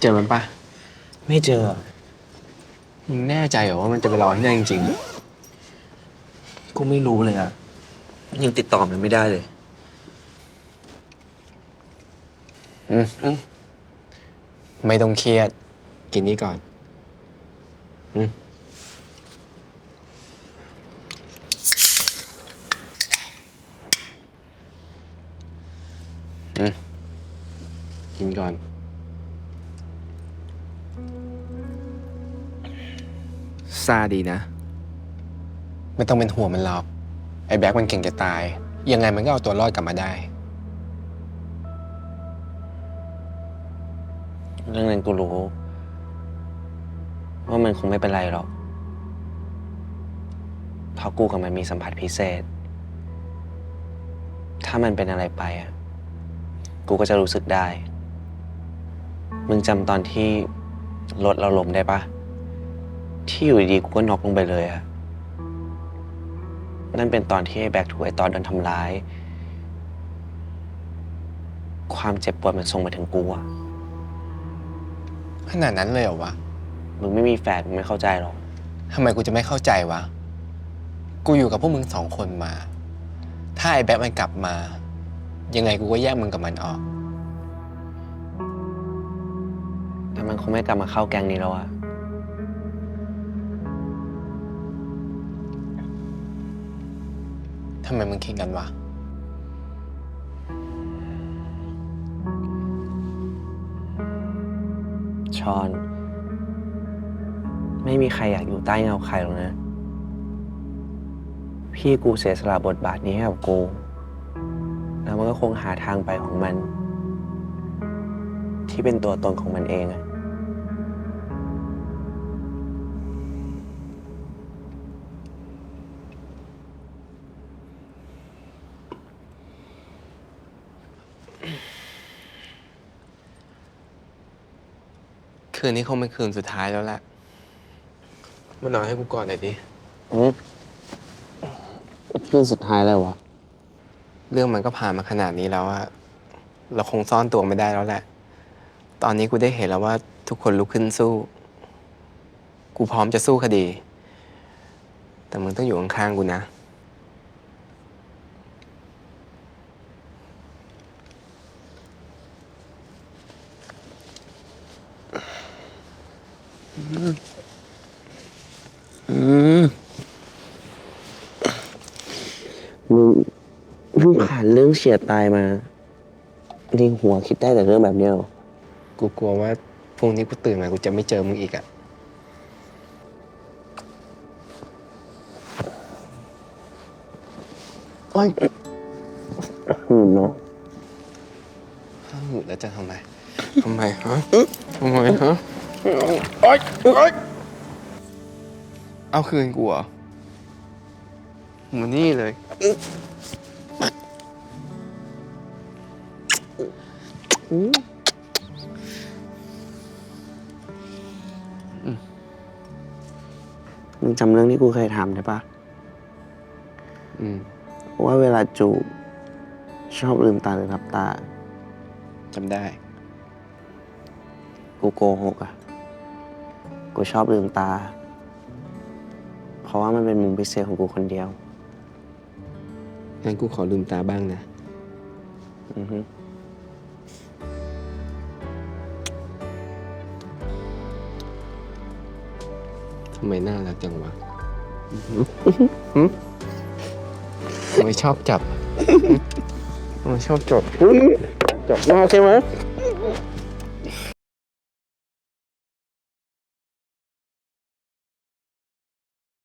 เจอมันปะไม่เจอ มึงแน่ใจเหรอว่ามันจะไปรอที่นั่นจริงกูไม่รู้เลยอะยังติดต่อมันไม่ได้เลย ๆอืมอืมไม่ต้องเครียด กินนี้ก่อน อืม กินก่อน ซาดีนะ ไม่ต้องเป็นห่วงมันหรอก ไอ้แบ็คมันเก่งจะตาย ยังไงมันก็เอาตัวรอดกลับมาได้ เรื่องนั้นกูรู้ ว่ามันคงไม่เป็นไรหรอกเพราะกูกับมันมีสัมผัสพิเศษ ถ้ามันเป็นอะไรไปอะกูก็จะรู้สึกได้ มึงจำตอนที่รถเราล้มได้ปะ ที่อยู่ดีๆกูก็น็อกลงไปเลยอะนั่นเป็นตอนที่ไอ้แบกถูกไอ้ตอนโดนทำร้าย ความเจ็บปวดมันส่งมาถึงกูอะขนาดนั้นเลยเหรอวะ มึงไม่มีแฟนมึงไม่เข้าใจหรอก ทำไมกูจะไม่เข้าใจวะ กูอยู่กับพวกมึงสองคนมา ถ้าไอ้แบ็คมันกลับมา ยังไงกูก็แยกมึงกับมันออก มันคงไม่กลับมาเข้าแก๊งนี้แล้วอะทำไมมึงคิดกันวะ ชอน ไม่มีใครอยากอยู่ใต้เงาใครหรอกนะ พี่กูเสียสละบทบาทนี้ให้กับกู แล้วมันก็คงหาทางไปของมัน ที่เป็นตัวตนของมันเองอะ คืนนี้คงเป็นคืนสุดท้ายแล้วแหละมานอนให้กูก่อนหน่อยดิอืมคืนสุดท้ายแล้ววะ เรื่องมันก็ผ่านมาขนาดนี้แล้วอะเราคงซ่อนตัวไม่ได้แล้วแหละ ตอนนี้กูได้เห็นแล้วว่าทุกคนลุกขึ้นสู้ กูพร้อมจะสู้คดี แต่มึงต้องอยู่ข้างๆกูนะ มึงมึงผ่านเรื่องเฉียดตายมาดิงหัวคิดได้แต่เรื่องแบบเนี้ยเหรอกูกลัวว่าพรุ่งนี้กูตื่นมากูจะไม่เจอมึงอีกอะโอ้ยหืมเนาะถ้าหงุดแล้วจะทำไม ทำไมฮะ ทำไมฮะ โอ๊ยโอ๊ยเอาคืนกูเหรอมานี่เลย มึงจำเรื่องที่กูเคยทำได้ปะอืมว่าเวลาจูบชอบลืมตาหรือหลับตา จำได้ กูโกหกอะ กูชอบลืมตา เพราะว่ามันเป็นมุมพิเศษของกูคนเดียว งั้นกูขอลืมตาบ้างนะ อือฮึทำไมน่ารักจังวะทำไมชอบจับทำไมชอบจับจบมากใช่ไหม